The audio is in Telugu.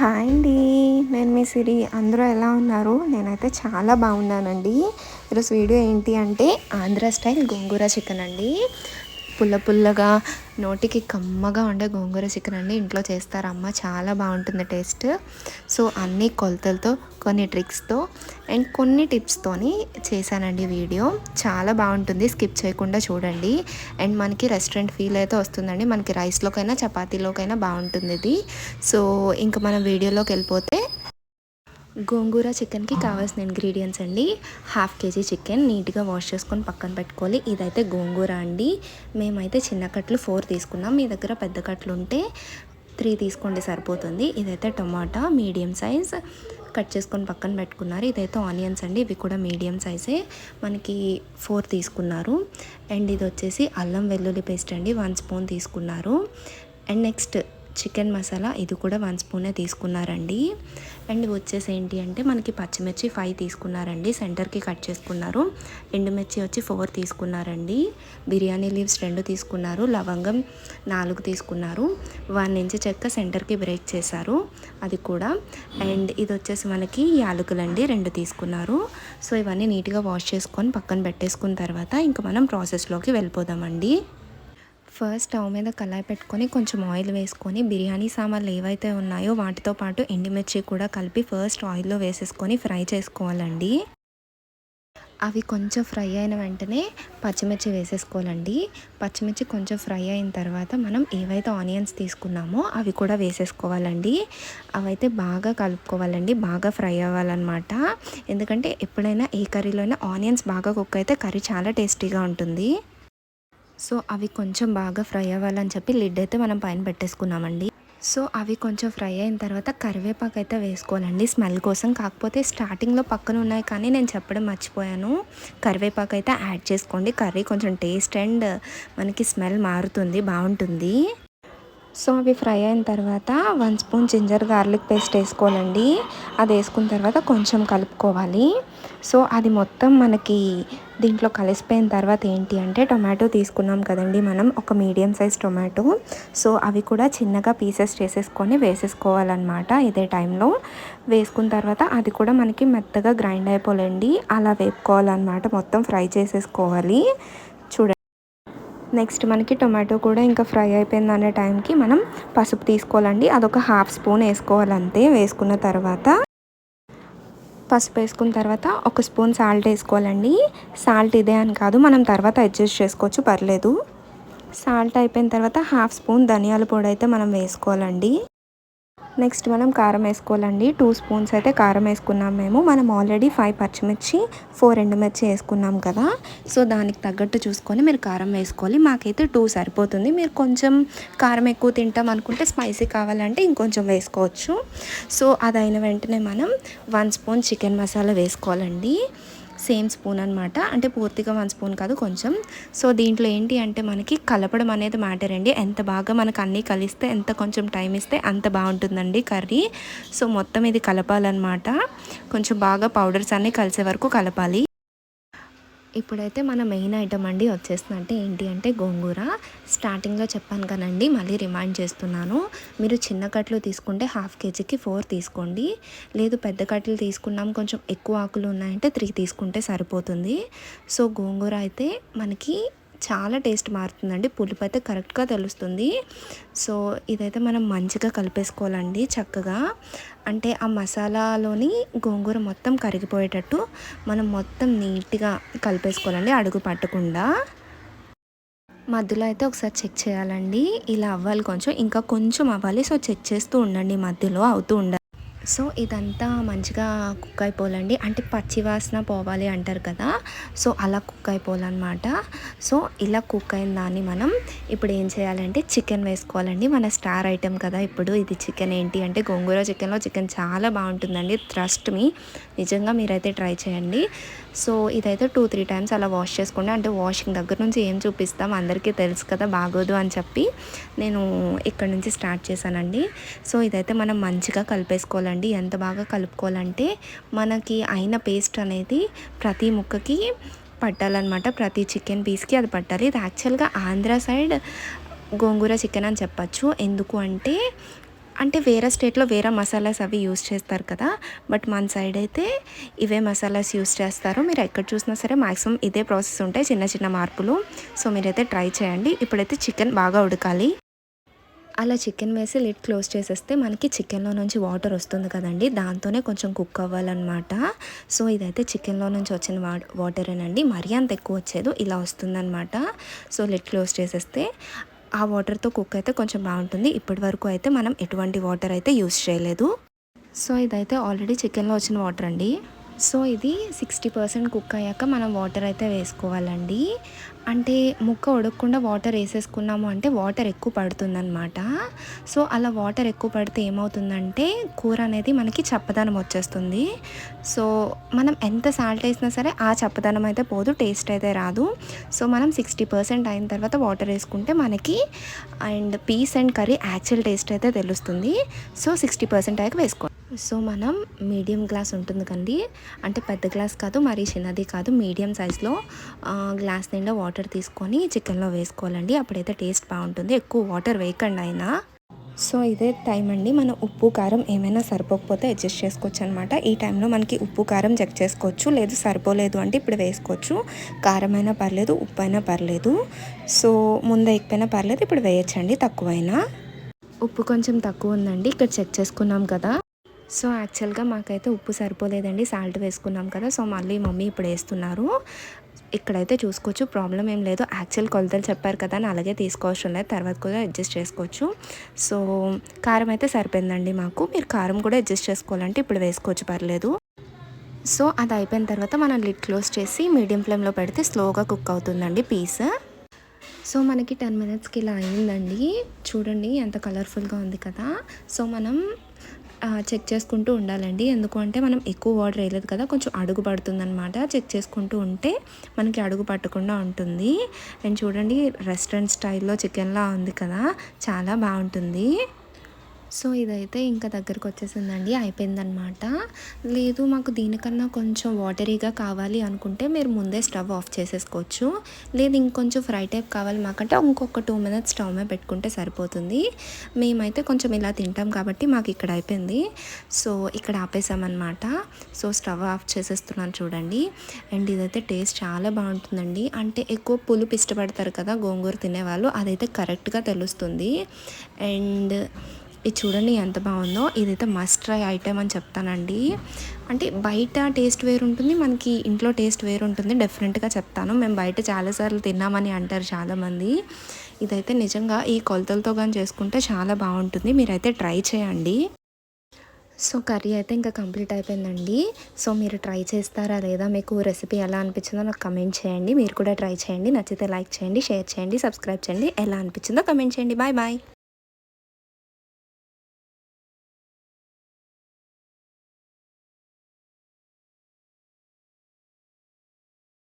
హాయ్ అండి. నేను మీ సిరి. అందరూ ఎలా ఉన్నారు? నేనైతే చాలా బాగున్నానండి. ఈరోజు వీడియో ఏంటి అంటే ఆంధ్ర స్టైల్ గోంగూర చికెన్ అండి. పుల్ల పుల్లగా నోటికి కమ్మగా ఉండే గోంగూర చికెన్ అండి. ఇంట్లో చేస్తారమ్మ చాలా బాగుంటుంది టేస్ట్. సో అన్ని కొలతలతో కొన్ని ట్రిక్స్తో అండ్ కొన్ని టిప్స్తోని చేశానండి వీడియో. చాలా బాగుంటుంది. స్కిప్ చేయకుండా చూడండి. అండ్ మనకి రెస్టారెంట్ ఫీల్ అయితే వస్తుందండి. మనకి రైస్లోకైనా చపాతీలోకైనా బాగుంటుంది ఇది. సో ఇంకా మనం వీడియోలోకి వెళ్ళిపోతే గోంగూర చికెన్కి కావాల్సిన ఇంగ్రీడియంట్స్ అండి. హాఫ్ కేజీ చికెన్ నీట్గా వాష్ చేసుకొని పక్కన పెట్టుకోవాలి. ఇదైతే గోంగూర అండి. మేమైతే చిన్న కట్లు ఫోర్ తీసుకున్నాం. మీ దగ్గర పెద్ద కట్లు ఉంటే త్రీ తీసుకోండి సరిపోతుంది. ఇదైతే టొమాటో మీడియం సైజ్ కట్ చేసుకొని పక్కన పెట్టుకున్నారు. ఇదైతే ఆనియన్స్ అండి. ఇవి కూడా మీడియం సైజే. మనకి ఫోర్ తీసుకున్నారు. అండ్ ఇది వచ్చేసి అల్లం వెల్లుల్లి పేస్ట్ అండి. వన్ స్పూన్ తీసుకున్నారు. అండ్ నెక్స్ట్ చికెన్ మసాలా ఇది కూడా వన్ స్పూనే తీసుకున్నారండి. అండ్ వచ్చేసి ఏంటి అంటే మనకి పచ్చిమిర్చి ఫైవ్ తీసుకున్నారండి. సెంటర్కి కట్ చేసుకున్నారు. ఎండుమిర్చి వచ్చి ఫోర్ తీసుకున్నారండి. బిర్యానీ లీవ్స్ రెండు తీసుకున్నారు. లవంగం నాలుగు తీసుకున్నారు. వన్ ఇంచ్ చెక్క సెంటర్కి బ్రేక్ చేశారు. అది కూడా. అండ్ ఇది వచ్చేసి మనకి యాలకులండి రెండు తీసుకున్నారు. సో ఇవన్నీ నీట్గా వాష్ చేసుకొని పక్కన పెట్టేసుకున్న తర్వాత ఇంకా మనం ప్రాసెస్లోకి వెళ్ళిపోదామండి. ఫస్ట్ స్టవ్ మీద కళాయి పెట్టుకొని కొంచెం ఆయిల్ వేసుకొని బిర్యానీ సామాన్లు ఏవైతే ఉన్నాయో వాటితో పాటు ఎండిమిర్చి కూడా కలిపి ఫస్ట్ ఆయిల్లో వేసేసుకొని ఫ్రై చేసుకోవాలండి. అవి కొంచెం ఫ్రై అయిన వెంటనే పచ్చిమిర్చి వేసేసుకోవాలండి. పచ్చిమిర్చి కొంచెం ఫ్రై అయిన తర్వాత మనం ఏవైతే ఆనియన్స్ తీసుకున్నామో అవి కూడా వేసేసుకోవాలండి. అవైతే బాగా కలుపుకోవాలండి బాగా ఫ్రై అవ్వాలన్నమాట. ఎందుకంటే ఎప్పుడైనా ఏ కర్రీలో అయినా ఆనియన్స్ బాగా కుక్ అయితే కర్రీ చాలా టేస్టీగా ఉంటుంది. సో అవి కొంచెం బాగా ఫ్రై అవ్వాలని చెప్పి లిడ్ అయితే మనం పైన పెట్టేసుకున్నామండి. సో అవి కొంచెం ఫ్రై అయిన తర్వాత కరివేపాకు అయితే వేసుకోవాలండి. స్మెల్ కోసం కాకపోతే స్టార్టింగ్లో పక్కన ఉన్నాయి కానీ నేను చెప్పడం మర్చిపోయాను. కరివేపాకు అయితే యాడ్ చేసుకోండి. కర్రీ కొంచెం టేస్ట్ అండ్ మనకి స్మెల్ మారుతుంది బాగుంటుంది. సో అవి ఫ్రై అయిన తర్వాత one spoon ginger garlic paste వేసుకోవాలండి. అది వేసుకున్న తర్వాత కొంచెం కలుపుకోవాలి. సో అది మొత్తం మనకి దీంట్లో కలిసిపోయిన తర్వాత ఏంటి అంటే టొమాటో తీసుకున్నాం కదండి మనం ఒక మీడియం సైజ్ టొమాటో. సో అవి కూడా చిన్నగా పీసెస్ చేసేసుకొని వేసేసుకోవాలన్నమాట ఇదే టైంలో. వేసుకున్న తర్వాత అది కూడా మనకి మెత్తగా గ్రైండ్ అయిపోలేండి అలా వేపుకోవాలన్నమాట మొత్తం ఫ్రై చేసేసుకోవాలి. నెక్స్ట్ మనకి టొమాటో కూడా ఇంకా ఫ్రై అయిపోయింది అనే టైంకి మనం పసుపు తీసుకోవాలండి. అదొక హాఫ్ స్పూన్ వేసుకోవాలంతే. వేసుకున్న తర్వాత పసుపు వేసుకున్న తర్వాత ఒక స్పూన్ సాల్ట్ వేసుకోవాలండి. సాల్ట్ ఇదే అని కాదు మనం తర్వాత అడ్జస్ట్ చేసుకోవచ్చు పర్లేదు. సాల్ట్ అయిపోయిన తర్వాత హాఫ్ స్పూన్ ధనియాల పొడి అయితే మనం వేసుకోవాలండి. నెక్స్ట్ మనం కారం వేసుకోవాలండి. టూ స్పూన్స్ అయితే కారం వేసుకున్నాం మేము. మనం ఆల్రెడీ ఫైవ్ పచ్చిమిర్చి ఫోర్ ఎండుమిర్చి వేసుకున్నాం కదా. సో దానికి తగ్గట్టు చూసుకొని మీరు కారం వేసుకోవాలి. మాకైతే టూ సరిపోతుంది. మీరు కొంచెం కారం ఎక్కువ తింటాం అనుకుంటే స్పైసీ కావాలంటే ఇంకొంచెం వేసుకోవచ్చు. సో అదైన వెంటనే మనం వన్ స్పూన్ చికెన్ మసాలా వేసుకోవాలండి. సేమ్ స్పూన్ అనమాట అంటే పూర్తిగా వన్ స్పూన్ కాదు కొంచెం. సో దీంట్లో ఏంటి అంటే మనకి కలపడం అనేది మ్యాటర్ అండి. ఎంత బాగా మనకు అన్నీ కలిస్తే ఎంత కొంచెం టైం ఇస్తే అంత బాగుంటుందండి కర్రీ. సో మొత్తం ఇది కలపాలన్నమాట. కొంచెం బాగా పౌడర్స్ అన్నీ కలిసే వరకు కలపాలి. ఇప్పుడైతే మన మెయిన్ ఐటమ్ అండి వచ్చేసినట్టే ఏంటి అంటే గోంగూర. స్టార్టింగ్లో చెప్పాను కదండి మళ్ళీ రిమైండ్ చేస్తున్నాను. మీరు చిన్న కట్లు తీసుకుంటే హాఫ్ కేజీకి ఫోర్ తీసుకోండి. లేదు పెద్ద కట్లు తీసుకున్నాం కొంచెం ఎక్కువ ఆకులు ఉన్నాయంటే త్రీ తీసుకుంటే సరిపోతుంది. సో గోంగూర అయితే మనకి చాలా టేస్ట్ మారుతుందండి. పులుపు అయితే కరెక్ట్గా తెలుస్తుంది. సో ఇదైతే మనం మంచిగా కలిపేసుకోవాలండి చక్కగా. అంటే ఆ మసాలాలోని గోంగూర మొత్తం కరిగిపోయేటట్టు మనం మొత్తం నీట్గా కలిపేసుకోవాలండి అడుగు పట్టకుండా. మధ్యలో అయితే ఒకసారి చెక్ చేయాలండి. ఇలా అవ్వాలి కొంచెం. ఇంకా కొంచెం అవ్వాలి. సో చెక్ చేస్తూ ఉండండి. మధ్యలో అవుతూ ఉండాలి సో ఇదంతా మంచిగా కుక్ అయిపోవాలండి అంటే పచ్చి వాసన పోవాలి అంటారు కదా. సో అలా కుక్ అయిపోవాలన్నమాట సో ఇలా కుక్ అయిన దాన్ని మనం ఇప్పుడు ఏం చేయాలంటే చికెన్ వేసుకోవాలండి. మన స్టార్ ఐటెం కదా ఇప్పుడు ఇది చికెన్ ఏంటి అంటే గోంగూర చికెన్లో చికెన్ చాలా బాగుంటుందండి. ట్రస్ట్ మీ నిజంగా మీరైతే ట్రై చేయండి. సో ఇదైతే టూ త్రీ టైమ్స్ అలా వాష్ చేసుకోండి. అంటే వాషింగ్ దగ్గర నుంచి ఏం చూపిస్తాం అందరికీ తెలుసు కదా బాగోదు అని చెప్పి నేను ఇక్కడ నుంచి స్టార్ట్ చేశానండి. సో ఇదైతే మనం మంచిగా కలిపేసుకోవాలండి. ఎంత బాగా కలుపుకోవాలంటే మనకి అయిన పేస్ట్ అనేది ప్రతి ముక్కకి పట్టాలన్నమాట. ప్రతి చికెన్ పీస్కి అది పట్టాలి. ఇది యాక్చువల్గా ఆంధ్ర సైడ్ గోంగూర చికెన్ అని చెప్పచ్చు. ఎందుకు అంటే అంటే వేరే స్టేట్లో వేరే మసాలాస్ అవి యూస్ చేస్తారు కదా. బట్ మన సైడ్ అయితే ఇవే మసాలాస్ యూస్ చేస్తారు. మీరు ఎక్కడ చూసినా సరే మ్యాక్సిమం ఇదే ప్రాసెస్ ఉంటాయి. చిన్న చిన్న మార్పులు. సో మీరైతే ట్రై చేయండి. ఇప్పుడైతే చికెన్ బాగా ఉడకాలి. అలా చికెన్ వేసి లిడ్ క్లోజ్ చేసేస్తే మనకి చికెన్లో నుంచి వాటర్ వస్తుంది కదండి. దాంతోనే కొంచెం కుక్ అవ్వాలన్నమాట. సో ఇదైతే చికెన్లో నుంచి వచ్చిన వా వాటరేనండి. మరీ అంత ఎక్కువ వచ్చేది. ఇలా వస్తుందన్నమాట. సో లిడ్ క్లోజ్ చేసేస్తే ఆ వాటర్తో కుక్ అయితే కొంచెం బాగుంటుంది. ఇప్పటి వరకు అయితే మనం ఎటువంటి వాటర్ అయితే యూస్ చేయలేదు. సో ఇదైతే ఆల్రెడీ చికెన్లో వచ్చిన వాటర్ అండి సో ఇది సిక్స్టీ పర్సెంట్ కుక్ అయ్యాక మనం వాటర్ అయితే వేసుకోవాలండి. అంటే ముక్క ఉడకకుండా వాటర్ వేసేసుకున్నాము అంటే వాటర్ ఎక్కువ పడుతుందన్నమాట. సో అలా వాటర్ ఎక్కువ పడితే ఏమవుతుందంటే కూర అనేది మనకి చప్పదనం వచ్చేస్తుంది. సో మనం ఎంత సాల్ట్ వేసినా సరే ఆ చప్పదనం అయితే పోదు టేస్ట్ అయితే రాదు. సో మనం సిక్స్టీ పర్సెంట్ అయిన తర్వాత వాటర్ వేసుకుంటే మనకి and piece and curry actual taste అయితే తెలుస్తుంది. సో సిక్స్టీ పర్సెంట్ అయ్యాక వేసుకోవాలి. సో మనం మీడియం గ్లాస్ ఉంటుంది కండి అంటే పెద్ద గ్లాస్ కాదు మరీ చిన్నది కాదు మీడియం సైజులో గ్లాస్ నిండా వాటర్ తీసుకొని చికెన్లో వేసుకోవాలండి. అప్పుడైతే టేస్ట్ బాగుంటుంది. ఎక్కువ వాటర్ వేయకండి అయినా. సో ఇదే టైం అండి. మనం ఉప్పు కారం ఏమైనా సరిపోకపోతే అడ్జస్ట్ చేసుకోవచ్చు అనమాట ఈ టైంలో మనకి ఉప్పు కారం చెక్ చేసుకోవచ్చు. లేదు సరిపోలేదు అంటే ఇప్పుడు వేసుకోవచ్చు. కారం అయినా పర్లేదు ఉప్పు అయినా పర్లేదు. సో ముందు ఎక్కిపోయినా పర్లేదు ఇప్పుడు వేయచ్చండి తక్కువైనా. ఉప్పు కొంచెం తక్కువ ఉందండి. ఇక్కడ చెక్ చేసుకున్నాం కదా. సో యాక్చువల్గా మాకైతే ఉప్పు సరిపోలేదండి. సాల్ట్ వేసుకున్నాం కదా సో మళ్ళీ మమ్మీ ఇప్పుడు వేస్తున్నారు. ఇక్కడైతే చూసుకోవచ్చు ప్రాబ్లం ఏం లేదు. యాక్చువల్ కొలతలు చెప్పారు కదా అని అలాగే తీసుకోవచ్చు లేదు తర్వాత కూడా అడ్జస్ట్ చేసుకోవచ్చు. సో కారం అయితే సరిపోయిందండి మాకు. మీరు కారం కూడా అడ్జస్ట్ చేసుకోవాలంటే ఇప్పుడు వేసుకోవచ్చు పర్లేదు. సో అది అయిపోయిన తర్వాత మనం లిడ్ క్లోజ్ చేసి మీడియం ఫ్లేమ్లో పెడితే స్లోగా కుక్ అవుతుందండి పీస్. సో మనకి టెన్ మినిట్స్కి ఇలా అయిందండి. చూడండి ఎంత కలర్ఫుల్గా ఉంది కదా. సో మనం చెక్ చేసుకుంటూ ఉండాలండి. ఎందుకంటే మనం ఎక్కువ వాటర్ వేయలేదు కదా కొంచెం అడుగు పడుతుందనమాట చెక్ చేసుకుంటూ ఉంటే మనకి అడుగు పట్టకుండా ఉంటుంది. అండ్ చూడండి రెస్టారెంట్ స్టైల్లో చికెన్లా ఉంది కదా చాలా బాగుంటుంది. సో ఇదైతే ఇంకా దగ్గరకు వచ్చేసిందండి అయిపోయిందనమాట లేదు మాకు దీనికన్నా కొంచెం వాటరీగా కావాలి అనుకుంటే మీరు ముందే స్టవ్ ఆఫ్ చేసేసుకోవచ్చు. లేదు ఇంకొంచెం ఫ్రై టైప్ కావాలి మాకంటే ఇంకొక టూ మినిట్స్ స్టవ్ మీద పెట్టుకుంటే సరిపోతుంది. మేమైతే కొంచెం ఇలా తింటాం కాబట్టి మాకు ఇక్కడ అయిపోయింది. సో ఇక్కడ ఆపేసామన్నమాట. సో స్టవ్ ఆఫ్ చేసేస్తున్నాను చూడండి. అండ్ ఇదైతే టేస్ట్ చాలా బాగుంటుందండి. అంటే ఎక్కువ పులుపు ఇష్టపడతారు కదా గోంగూర తినేవాళ్ళు అదైతే కరెక్ట్గా తెలుస్తుంది. అండ్ ఇది చూడండి ఎంత బాగుందో. ఇదైతే మస్ట్ ట్రై ఐటెం అని చెప్తానండి. అంటే బయట టేస్ట్ వేరు ఉంటుంది మనకి ఇంట్లో టేస్ట్ వేరు ఉంటుంది డెఫినెట్గా చెప్తాను. మేము బయట చాలాసార్లు తిన్నామని అంటారు చాలామంది. ఇదైతే నిజంగా ఈ కొలతలతో కానీ చేసుకుంటే చాలా బాగుంటుంది. మీరైతే ట్రై చేయండి. సో కర్రీ అయితే ఇంకా కంప్లీట్ అయిపోయిందండి. సో మీరు ట్రై చేస్తారా లేదా మీకు రెసిపీ ఎలా అనిపించిందో నాకు కమెంట్ చేయండి. మీరు కూడా ట్రై చేయండి. నచ్చితే లైక్ చేయండి షేర్ చేయండి సబ్స్క్రైబ్ చేయండి. ఎలా అనిపించిందో కమెంట్ చేయండి. Bye bye